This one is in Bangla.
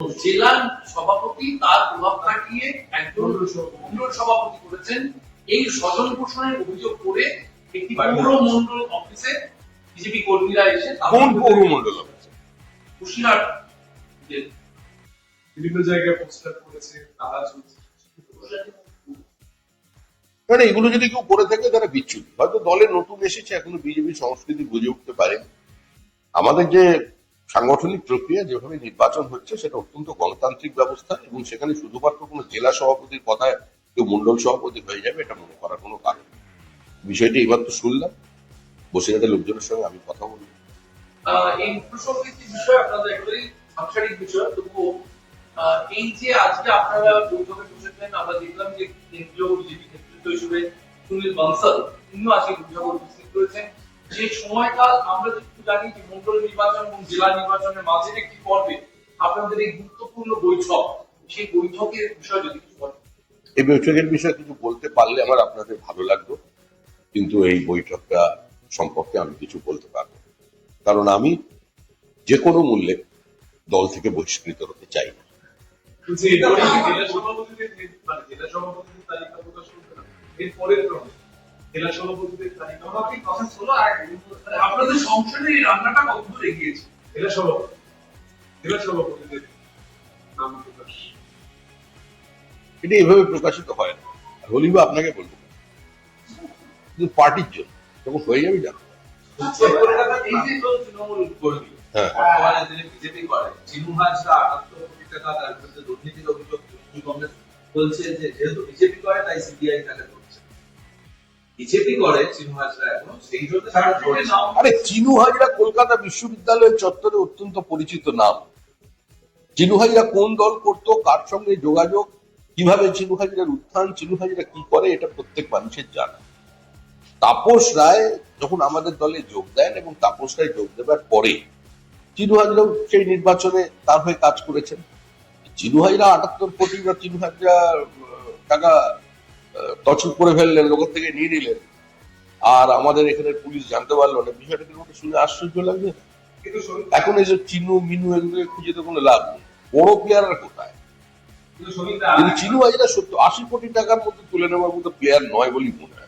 জেলার সভাপতি তার প্রভাব খাটিয়ে একজন মন্ডল সভাপতি করেছেন। এই স্বজন পোষণের অভিযোগ করে একটি পৌর মন্ডল অফিসে বিজেপি কর্মীরা এসে কোন পৌরমণ্ডল অফিসে? কুশিয়ার বিভিন্ন জায়গায় পোস্টার করেছে তারা মানে এগুলো যদি কেউ করে থাকে তারা বিচ্ছুতি হয়তো দলে নতুন এসেছে এখনও বিজেপি সংস্কৃতি বুঝে উঠতে পারে। আমাদের যে সাংগঠনিক প্রক্রিয়া যেভাবে নির্বাচন হচ্ছে সেটা অত্যন্ত গণতান্ত্রিক ব্যবস্থা এবং সেখানে শুধুমাত্র কোনো জেলা সভাপতির কথায় কেউ মন্ডল সভাপতি হয়ে যাবে এটা মনে করার কোনো কারণ বিষয়টি তো শুনলাম। বসিরহাটের লোকজনের সঙ্গে আমি কথা আহ, এই এই যে আপনারা আমরা দেখলাম যে কেন্দ্রীয় বিজেপি নেতৃত্ব হিসেবে সুনীল আজকে উপস্থিত যে সময়কাল আমরা যেটুকু জানি যে মন্ডল নির্বাচন এবং জেলা নির্বাচনের মাঝে একটি পর্বে আপনাদের এই গুরুত্বপূর্ণ বৈঠক সেই বৈঠকের বিষয় যদি কিছু বলেন। এই বৈঠকের বিষয়ে কিছু বলতে পারলে আমার আপনাদের ভালো লাগতো কিন্তু এই বৈঠকটা সম্পর্কে আমি কিছু বলতে পারব কারণ আমি যে কোনো মূল্যে দল থেকে বহিষ্কৃত হতে চাই না। জেলা সভাপতিদের মানে জেলা সভাপতিদের তালিকা প্রকাশ করবে না এর পরের ক্রমে। জেলা সভাপতিদের তালিকা। কথা হলো আর আপনাদের সংসদের এই রান্নাটা কতদূর এগিয়েছে? জেলা সভাপতি। জেলা সভাপতিদের নাম প্রকাশ। এটা এইভাবে প্রকাশিত হয় না। হলেই বা আপনাকে বলব কিন্তু পার্টির জন্য। তখন হয়ে যাবে জানো। কর্মী হ্যাঁ। বলছে যে যেহেতু বিজেপি করে তাই সিবিআই তাকে বিজেপি করে চিনু হাজরা এখন, সেই জন্য তারা আরে চিনু কলকাতা বিশ্ববিদ্যালয়ের চত্বরে অত্যন্ত পরিচিত নাম। চিনু হাজরা কোন দল কার সঙ্গে যোগাযোগ, কীভাবে চিনু উত্থান, চিনু কি করে, এটা প্রত্যেক মানুষের জানা। তাপস রায় যখন আমাদের দলে যোগ দেন এবং তাপস রায় যোগ দেবার পরে চিনু হাজরাও সেই নির্বাচনে তার হয়ে কাজ করেছেন। চিনু হাজরা আটাত্তর কোটি বা চিনু হাজরা টাকা তছর করে ফেললেন লোকের থেকে নিয়ে নিলেন। আর আমাদের এখানে পুলিশ জানতে পারল না। বিষয়টা কিন্তু শুনে আশ্চর্য লাগবে এখন কিন্তু যে চিনু মিনু এগুলো খুঁজে তো কোনো লাভ নেই। বড় প্লেয়ার আর কোথায়? কিন্তু চিনু আজ সত্য আশি কোটি টাকার মধ্যে তুলে নেওয়ার মতো প্লেয়ার নয় বলেই মনে হয়।